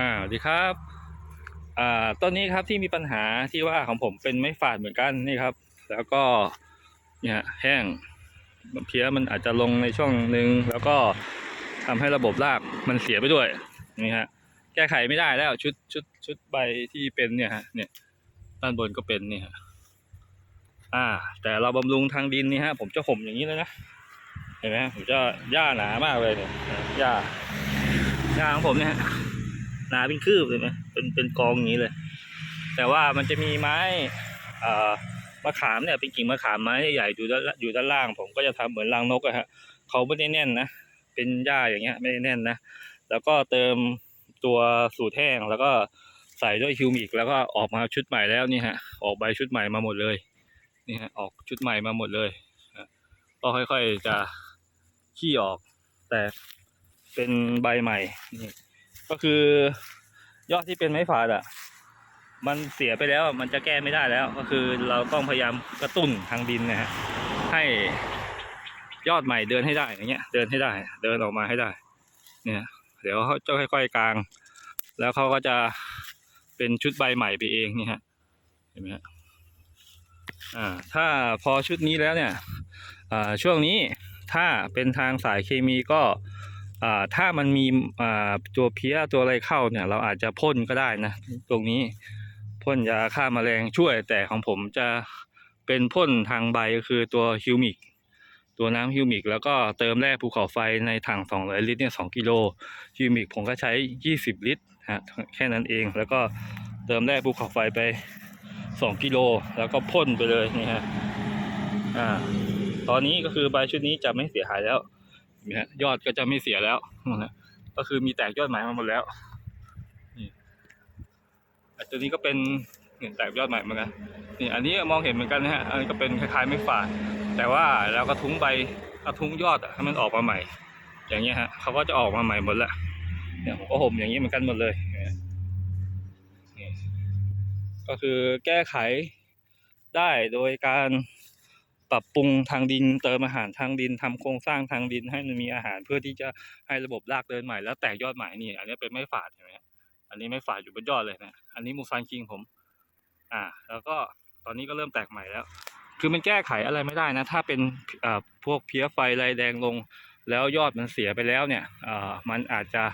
อ่าสวัสดีครับอ่าต้นนี้ครับที่มีปัญหาที่ว่าของผมเป็นไม้ฝาดเหมือนกันนี่ครับ แล้วก็เนี่ยแห้งเพี้ยมันอาจจะลงในช่วงหนึ่งแล้วก็ทำให้ระบบรากมันเสียไปด้วยนี่ฮะแก้ไขไม่ได้แล้วชุดชุดชุดใบที่เป็นเนี่ยฮะเนี่ยด้านบนก็เป็นนี่ฮะอ่า แต่เราบำรุงทางดินนี่ฮะผมจะห่มอย่างนี้เลยนะเห็นไหมผมจะหญ้าหนามากเลยเนี่ยหญ้าหญ้าของผมเนี่ย หนาเป็นคืบเลยไหมเป็นเป็นกองอย่างนี้เลย แต่ว่ามันจะมีไม้เอ่อมะขามเนี่ยเป็นกิ่งมะขามไม้ใหญ่อยู่ด้านอยู่ด้านล่าง ผมก็จะทำเหมือนรางนกอะฮะเขาไม่ได้แน่นนะเป็นหญ้าอย่างเงี้ยไม่ได้แน่นนะแล้วก็เติมตัวสูตรแห้งแล้วก็ใส่ด้วยฮิวมิกแล้วก็ออกมาชุดใหม่แล้วนี่ฮะออกใบชุดใหม่มาหมดเลยนี่ฮะออกชุดใหม่มาหมดเลยก็ค่อยๆจะขี้ออกแต่เป็นใบใหม่นี่ ก็คือยอดที่เป็นไม้ฝาดอะ มันเสียไปแล้วมันจะแก้ไม่ได้แล้ว ก็คือเราต้องพยายามกระตุ้นทางดินนะฮะให้ยอดใหม่เดินให้ได้อย่างเงี้ย เดินให้ได้ เดินออกมาให้ได้ เนี่ย เดี๋ยวเขาจะค่อยๆกลาง แล้วเขาก็จะเป็นชุดใบใหม่ไปเองนี่ฮะเห็นไหมฮะอ่าถ้าพอชุดนี้แล้วเนี่ยอ่าช่วงนี้ถ้าเป็นทางสายเคมีก็ ถ้ามันมีอ่าตัวเพี้ยตัวอะไรเข้าเนี่ย เราอาจจะพ่นก็ได้นะ ตรงนี้พ่นยาฆ่าแมลงช่วยแต่ของผมจะเป็นพ่นทางใบก็คือตัวฮิวมิก ตัวน้ำฮิวมิก แล้วก็เติมแร่ภูเขาไฟในถัง200ลิตรเนี่ย2กิโลฮิวมิกผมก็ใช้ 20 ลิตรฮะแค่นั้นเองแล้วก็เติมแร่ภูเขาไฟไป 2 กิโลแล้วก็พ่นไปเลยนี่ฮะอ่าตอนนี้ก็คือใบชุดนี้จะไม่เสียหายแล้วเห็ นไหมฮะยอดก็จะไม่เสียแล้วนะก็คือมีแตกยอดใหม่มาหมดแล้วนี่อันตัวนี้ก็เป็นเห็นแตกยอดใหม่เหมือนกันนี่อันนี้มองเห็นเหมือนกันนะฮะอันนี้ก็เป็นคล้ายๆไม่ฝาดแต่ว่าเราก็ทุ้งใบกระทุ้งยอดให้มันออกมาใหม่ อย่างเงี้ยฮะเขาก็จะออกมาใหม่หมดละเนี่ยผมก็ห่มอย่างนี้เหมือนกันหมดเลยก็คือแก้ไขได้โดยการ ปรับปรุงทางดินเติมอาหารทางดินทำโครงสร้างทางดินให้มันมีอาหารเพื่อที่จะให้ระบบรากเดินใหม่แล้วแตกยอดใหม่นี่ อันนี้เป็นไม้ฝาดเห็นไหมอันนี้ไม้ฝาดอยู่บนยอดเลยนะอันนี้มูซานคิงผม อ่า แล้วก็ตอนนี้ก็เริ่มแตกใหม่แล้ว คือมันแก้ไขอะไรไม่ได้นะ ถ้าเป็นอ่าพวกเพี้ยไฟลายแดงลง แล้วยอดมันเสียไปแล้วเนี่ยอ่ามันอาจจะ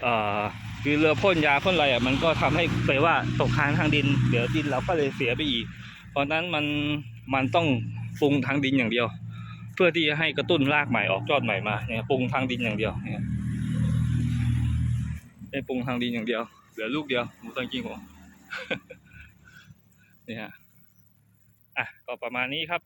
เอ่อคือเรือพ่นยาพ่นอะไรอะมันก็ทำให้ไปว่าตกค้างทางดิน เดี๋ยวดินเราก็เลยเสียไปอีก เพราะนั้นมัน มันต้องปรุงทางดินอย่างเดียว เพื่อที่จะให้กระตุ้นรากใหม่ออกยอดใหม่มาเนี่ยปรุงทางดินอย่างเดียวเนี่ยไปปรุงทางดินอย่างเดียวเหลือลูกเดียวหมูตังกิ้งผมเนี่ยอะก็ประมาณนี้ครับ